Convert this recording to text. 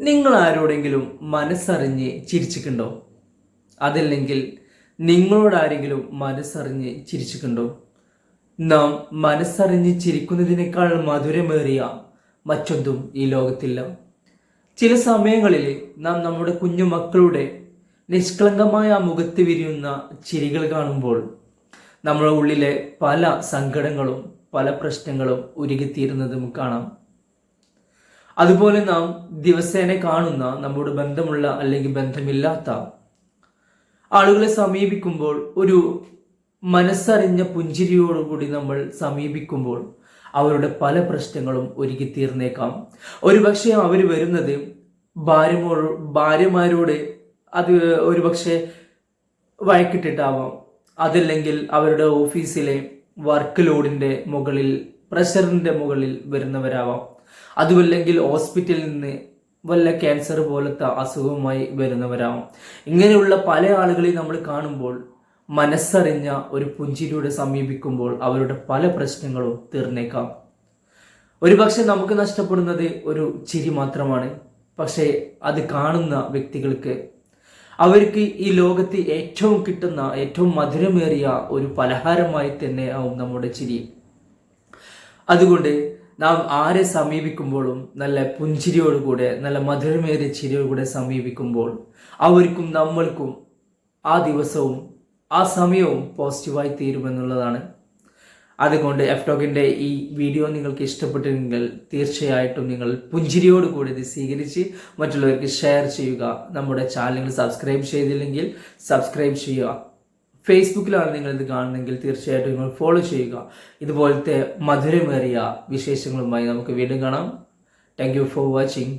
നിങ്ങൾ ആരോടെങ്കിലും മനസ്സറിഞ്ഞ് ചിരിച്ചിട്ടുണ്ടോ? അതല്ലെങ്കിൽ നിങ്ങളോട് ആരെങ്കിലും മനസ്സറിഞ്ഞ് ചിരിച്ചിട്ടുണ്ടോ? നാം മനസ്സറിഞ്ഞ് ചിരിക്കുന്നതിനേക്കാൾ മധുരമേറിയ മറ്റൊന്നും ഈ ലോകത്തില്ല. ചില സമയങ്ങളിൽ നാം നമ്മുടെ കുഞ്ഞു മക്കളുടെ നിഷ്കളങ്കമായ മുഖത്ത് വിരിയുന്ന ചിരികൾ കാണുമ്പോൾ നമ്മുടെ ഉള്ളിലെ പല സങ്കടങ്ങളും പല പ്രശ്നങ്ങളും ഉരുകിത്തീരുന്നതും കാണാം. അതുപോലെ നാം ദിവസേന കാണുന്ന നമ്മുടെ ബന്ധമുള്ള അല്ലെങ്കിൽ ബന്ധമില്ലാത്ത ആളുകളെ സമീപിക്കുമ്പോൾ ഒരു മനസ്സറിഞ്ഞ പുഞ്ചിരിയോടുകൂടി നമ്മൾ സമീപിക്കുമ്പോൾ അവരുടെ പല പ്രശ്നങ്ങളും ഒരുക്കി തീർന്നേക്കാം. ഒരുപക്ഷെ അവർ വരുന്നത് ഭാര്യമോ ഭാര്യമാരോട് അത് ഒരുപക്ഷെ വഴക്കിട്ടിട്ടാവാം. അതല്ലെങ്കിൽ അവരുടെ ഓഫീസിലെ വർക്ക് ലോഡിന്റെ മുകളിൽ പ്രഷറിന്റെ മുകളിൽ വരുന്നവരാവാം. അതുമല്ലെങ്കിൽ ഹോസ്പിറ്റലിൽ നിന്ന് വല്ല ക്യാൻസർ പോലത്തെ അസുഖവുമായി വരുന്നവരാവും. ഇങ്ങനെയുള്ള പല ആളുകളെ നമ്മൾ കാണുമ്പോൾ മനസ്സറിഞ്ഞ ഒരു പുഞ്ചിരിയുടെ സമീപിക്കുമ്പോൾ അവരുടെ പല പ്രശ്നങ്ങളും തീർന്നേക്കാം. ഒരുപക്ഷെ നമുക്ക് നഷ്ടപ്പെടുന്നത് ഒരു ചിരി മാത്രമാണ്. പക്ഷേ അത് കാണുന്ന വ്യക്തികൾക്ക് അവർക്ക് ഈ ലോകത്ത് ഏറ്റവും കിട്ടുന്ന ഏറ്റവും മധുരമേറിയ ഒരു പലഹാരമായി തന്നെ ആവും നമ്മുടെ ചിരി. അതുകൊണ്ട് നാം ആരെ സമീപിക്കുമ്പോഴും നല്ല പുഞ്ചിരിയോടുകൂടെ നല്ല മധുരമേറിയ ചിരിയോടുകൂടെ സമീപിക്കുമ്പോൾ അവർക്കും നമ്മൾക്കും ആ ദിവസവും ആ സമയവും പോസിറ്റീവായി തീരുമെന്നുള്ളതാണ് അതുകൊണ്ട് എഫ്ടോക്കിന്റെ ഈ വീഡിയോ നിങ്ങൾക്ക് ഇഷ്ടപ്പെട്ടിരുന്നെങ്കിൽ തീർച്ചയായിട്ടും നിങ്ങൾ പുഞ്ചിരിയോടുകൂടി ഇത് സ്വീകരിച്ച് മറ്റുള്ളവർക്ക് ഷെയർ ചെയ്യുക. നമ്മുടെ ചാനൽ സബ്സ്ക്രൈബ് ചെയ്തില്ലെങ്കിൽ സബ്സ്ക്രൈബ് ചെയ്യുക. ഫേസ്ബുക്കിലാണ് നിങ്ങൾ ഇത് കാണുന്നെങ്കിൽ തീർച്ചയായിട്ടും നിങ്ങൾ ഫോളോ ചെയ്യുക. ഇതുപോലത്തെ മധുരമേറിയ വിശേഷങ്ങളുമായി നമുക്ക് വീണ്ടും കാണാം. Thank you for watching